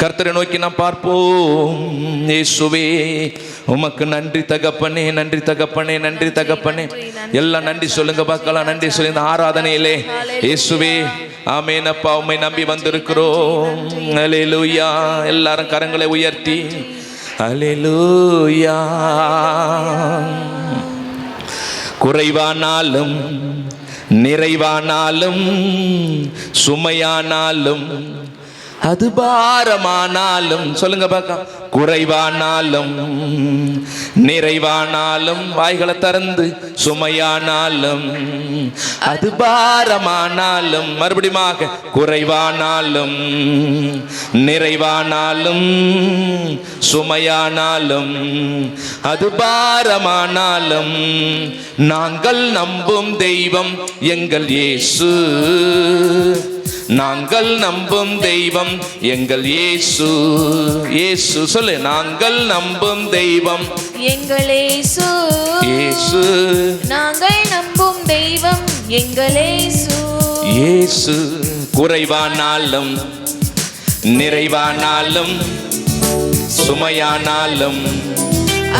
கர்த்தரை நோக்கி நாம் பார்ப்போம். இயேசுவே உமக்கு நன்றி தகப்பனே நன்றி தகப்பனே நன்றி தகப்பனே. எல்லாம் நன்றி சொல்லுங்க பார்க்கலாம். நன்றி சொல்லி இந்த ஆராதனையிலே. இயேசுவே ஆமேனப்பா உம்மை நம்பி வந்திருக்கிறோம். அலேலூயா எல்லாரும் கரங்களை உயர்த்தி. அலேலூயா குறைவானாலும் நிறைவானாலும் சுமையானாலும் அது பாரமானாலும் சொல்லுங்க பார்க்க குறைவானாலும் நிறைவானாலும் வாய்களை திறந்து சுமையானாலும் அது பாரமானாலும் மறுபடியும் குறைவானாலும் நிறைவானாலும் சுமையானாலும் அது பாரமானாலும் நாங்கள் நம்பும் தெய்வம் எங்கள் இயேசு. நாங்கள் நம்பும் தெய்வம் எங்கள் இயேசு. இயேசு சொல்லு நாங்கள் நம்பும் தெய்வம். எங்களேசு இயேசு. நாங்கள் நம்பும் தெய்வம் எங்களேசு இயேசு குறைவானாலும் நிறைவானாலும் சுமையானாலும்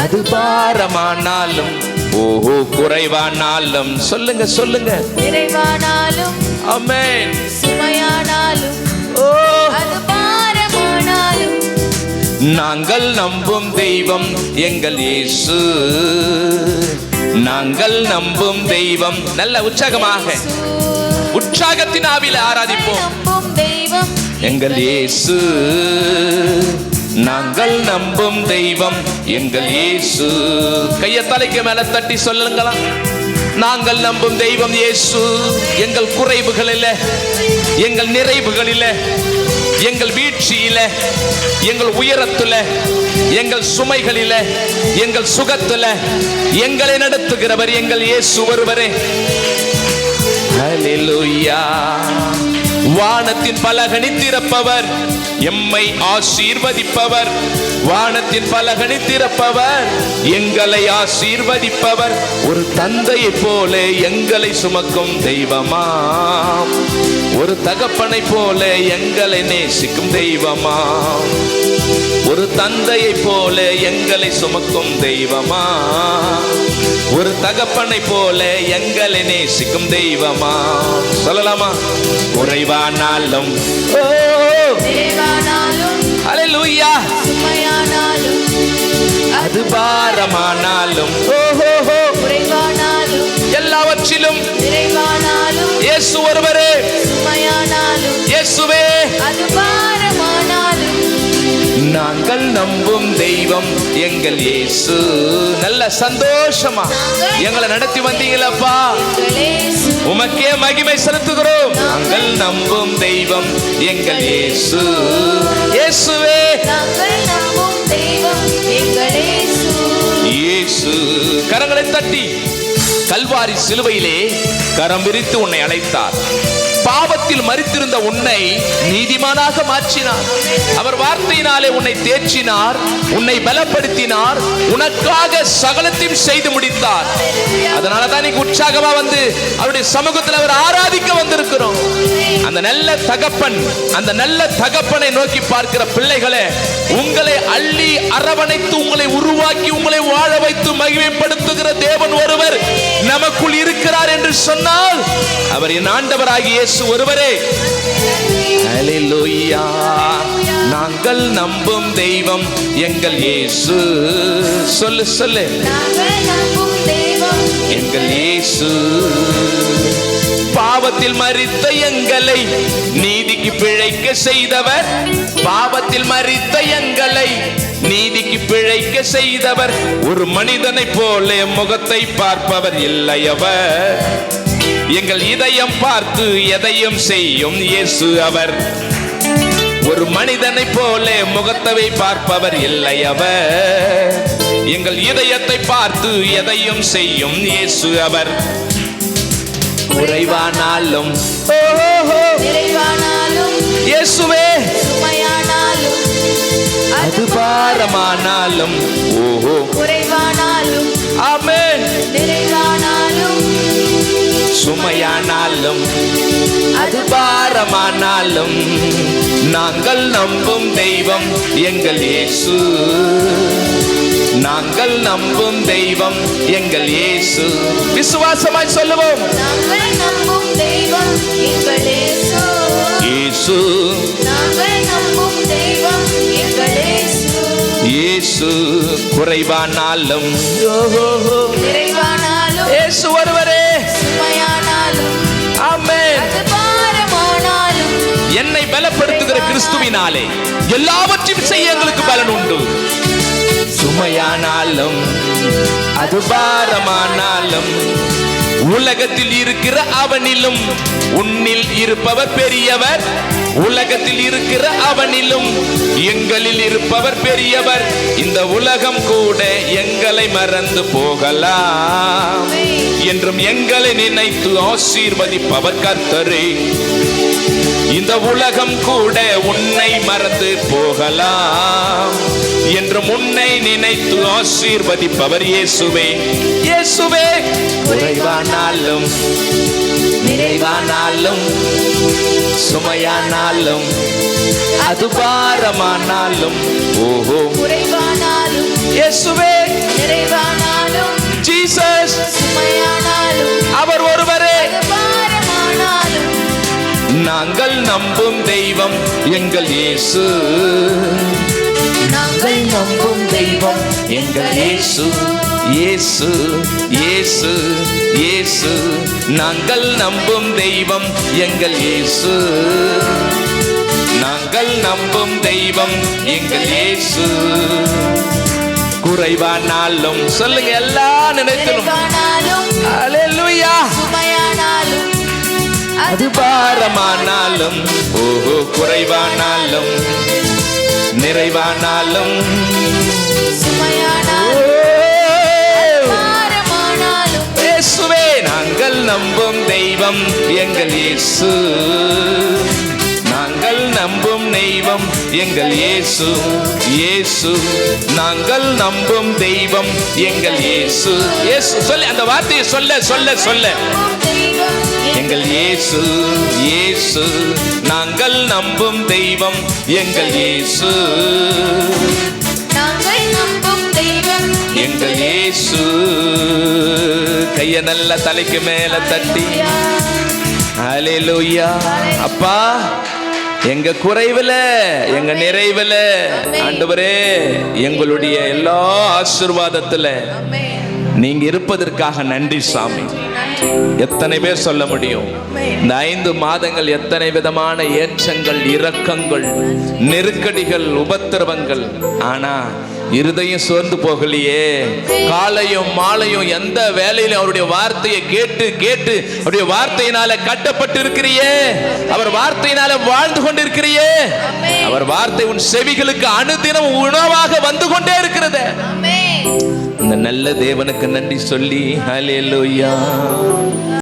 அது பாரமானாலும் ஓஹோ குறைவானாலும் சொல்லுங்க சொல்லுங்க. நிறைவானாலும் அமேன் சுமையானாலும் ஓ. அது பாரமானாலும். நாங்கள் நம்பும் தெய்வம் எங்கள் இயேசு. நாங்கள் நம்பும் தெய்வம் நல்ல உற்சாகமாக. உற்சாகத்தின் ஆவில ஆராதிப்போம். நம்பும் தெய்வம் எங்கள் இயேசு. நாங்கள் நம்பும் தெய்வம் எங்கள் இயேசு. கைய தலைக்கு மேல தட்டி சொல்லுங்களா நாங்கள் நம்பும் தெய்வம் இயேசு. எங்கள் குறைவுகளில் எங்கள் நிறைவுகளில் எங்கள் வீழ்ச்சியில எங்கள் உயரத்துல எங்கள் சுமைகளில எங்கள் சுகத்துல எங்களை நடத்துகிறவர் எங்கள் இயேசு ஒருவரே. வானத்தின் பலகணி திறப்பவர் எம்மை ஆசீர்வதிப்பவர். வானத்தின் பலகணி திறப்பவர் எங்களை ஆசீர்வதிப்பவர். ஒரு தந்தையைப் போல எங்களை சுமக்கும் தெய்வமாம். ஒரு தகப்பனைப் போல எங்களை நேசிக்கும் தெய்வமாம். ஒரு தந்தையைப் போல எங்களை சுமக்கும் தெய்வமா? ஒரு தகப்பனை போல எங்களை நேசிக்கும் தெய்வமா? சொல்லலாமா? குறைவானாலும். சுமையானாலும். அது பாரமானாலும். எல்லாவற்றிலும். இயேசு ஒருவரே. இயேசுவே. அது நாங்கள் நம்பும் தெய்வம் எங்கள் இயேசு. நல்ல சந்தோஷமா எங்களை நடத்தி வந்தீங்களப்பா. உமக்கே மகிமை செலுத்துகிறோம். நாங்கள் நம்பும் தெய்வம் எங்கள் இயேசு. இயேசுவே. இயேசு. கரங்களை தட்டி. கல்வாரி சிலுவையிலே கரம் விரித்து உன்னை அழைத்தார். பாவத்தில் மறித்திருந்த உன்னை நீதிமானாக மாற்றினார். அவர் வார்த்தையினாலே உன்னை தேற்றினார் உன்னை பலப்படுத்தினார் உனக்காக சகலத்தையும் செய்து முடித்தார். அதனால தான் நீங்க உற்சாகமா வந்து அவருடைய சமூகத்தில் அவர் ஆராதிக்க வந்து அந்த நல்ல தகப்பன் அந்த நல்ல தகப்பனை நோக்கி பார்க்கிற பிள்ளைகளே உங்களை அள்ளி அரவணைத்து உங்களை உருவாக்கி உங்களை வாழ வைத்து மகிமைப்படுத்துகிற தேவன் ஒருவர் நமக்குள் இருக்கிறார் என்று சொன்னால் அவர் என் ஆண்டவராகிய இயேசு ஒருவரே. நாங்கள் நம்பும் தெய்வம் எங்கள் இயேசு. சொல்லு சொல்லு. எங்கள் இயேசு. பாவத்தில் மறித்த எங்களை நீதிக்கு பிழைக்க செய்தவர். பாவத்தில் மறித்த எங்களை நீதிக்கு பிழைக்க செய்தவர். ஒரு மனிதனைப் போல முகத்தை பார்ப்பவர் இல்லையவர் எங்கள் இதயம் பார்த்து எதையும் செய்யும் இயேசு அவர். ஒரு மனிதனைப் போல முகத்தவை பார்ப்பவர் இல்லை அவர். எங்கள் இதயத்தை பார்த்து எதையும் செய்யும் இயேசு அவர். குறைவானாலும் இயேசுவே அது பாரமானாலும் ஓஹோ. குறைவானாலும் நிறைவானாலும் சுமையானாலும் அது பாரமானாலும் நாங்கள் நம்பும் தெய்வம் எங்கள் இயேசு. நாங்கள் நம்பும் தெய்வம் எங்கள் இயேசு. விசுவாசமாய் சொல்லுவோம். நாங்கள் நம்பும் தெய்வம் எங்கள் இயேசு. இயேசு. நாங்கள் நம்பும் தெய்வம் எங்கள் இயேசு. இயேசு குறைவானாலும். நிறைவானாலும் இயேசு ஒருவரே. சுமையானாலும். ஆமென். என்னை பலப்படுத்துகிற கிறிஸ்துவினாலே எல்லாவற்றையும் செய்ய எங்களுக்கு பலன் உண்டு. சுமையானாலும் அது பாரமானாலும் உலகத்தில் இருக்கிற அவனிலும் உன்னில் இருப்பவர் பெரியவர். உலகத்தில் இருக்கிற அவனிலும் எங்களில் இருப்பவர் பெரியவர். இந்த உலகம் கூட எங்களை மறந்து போகலாம். என்றும் எங்களை நினைத்து ஆசீர்வதிப்பவர் கர்த்தரே. இந்த உலகம் கூட உன்னை மறந்து போகலாம். என்றும் உன்னை நினைத்து ஆசீர்வதிப்பவர் இயேசுவே. இயேசுவே. குறைவானாலும் நிறைவானாலும் சுமையானாலும் அது பாரமானாலும் ஓஹோ. குறைவானாலும் இயேசுவே. நிறைவானாலும் ஜீசஸ். சுமையானாலும் அவர் ஒருவரே. நாங்கள் நம்பும் தெய்வம் எங்கள் இயேசு. நாங்கள் நம்பும் தெய்வம் எங்கள் இயேசு. இயேசு இயேசு இயேசு. நாங்கள் நம்பும் தெய்வம் எங்கள் இயேசு. நாங்கள் நம்பும் தெய்வம் எங்கள் இயேசு. குறைவானாலும் சொல்லுங்க எல்லா சுமையானாலும் அது பாரமானாலும் ஓஹோ குறைவானாலும் நிறைவானாலும். எங்கள் இயேசு. நாங்கள் நம்பும் தெய்வம் எங்கள் இயேசு. இயேசு நாங்கள் நம்பும் தெய்வம் எங்கள் இயேசு. இயேசு சொல்லு அந்த வார்த்தையை சொல்ல சொல்ல சொல்ல. எங்கள் இயேசு இயேசு நாங்கள் நம்பும் தெய்வம் எங்கள் இயேசு. எங்கள் இயேசு. கைய நல்ல தலைக்கு மேல தட்டி. ஹalleluya. அப்பா எங்க குறைவுல எங்க நிறைவுல ஆண்டவரே எங்களுடைய எல்லா ஆசீர்வாதத்துல நீங்க இருப்பதற்காக நன்றி சாமி. எத்தனை பேர் சொல்ல முடியும்? இந்த ஐந்து மாதங்கள் எத்தனை விதமான ஏற்றங்கள் இரக்கங்கள் நெருக்கடிகள் உபத்திரவங்கள். ஆனா இருதயம் சோர்ந்து போகலையே. காலையும் மாலையும் எந்த வேலையிலும் அவருடைய வார்த்தையை கேட்டு கேட்டு அவருடைய வார்த்தையினால கட்டப்பட்டு இருக்கிறியே அவர் வார்த்தையினால வாழ்ந்து கொண்டிருக்கிறியே. அவர் வார்த்தை உன் செவிகளுக்கு அனுதினம் உணவாக வந்து கொண்டே இருக்கிறது. இந்த நல்ல தேவனுக்கு நன்றி சொல்லி ஹalleluya.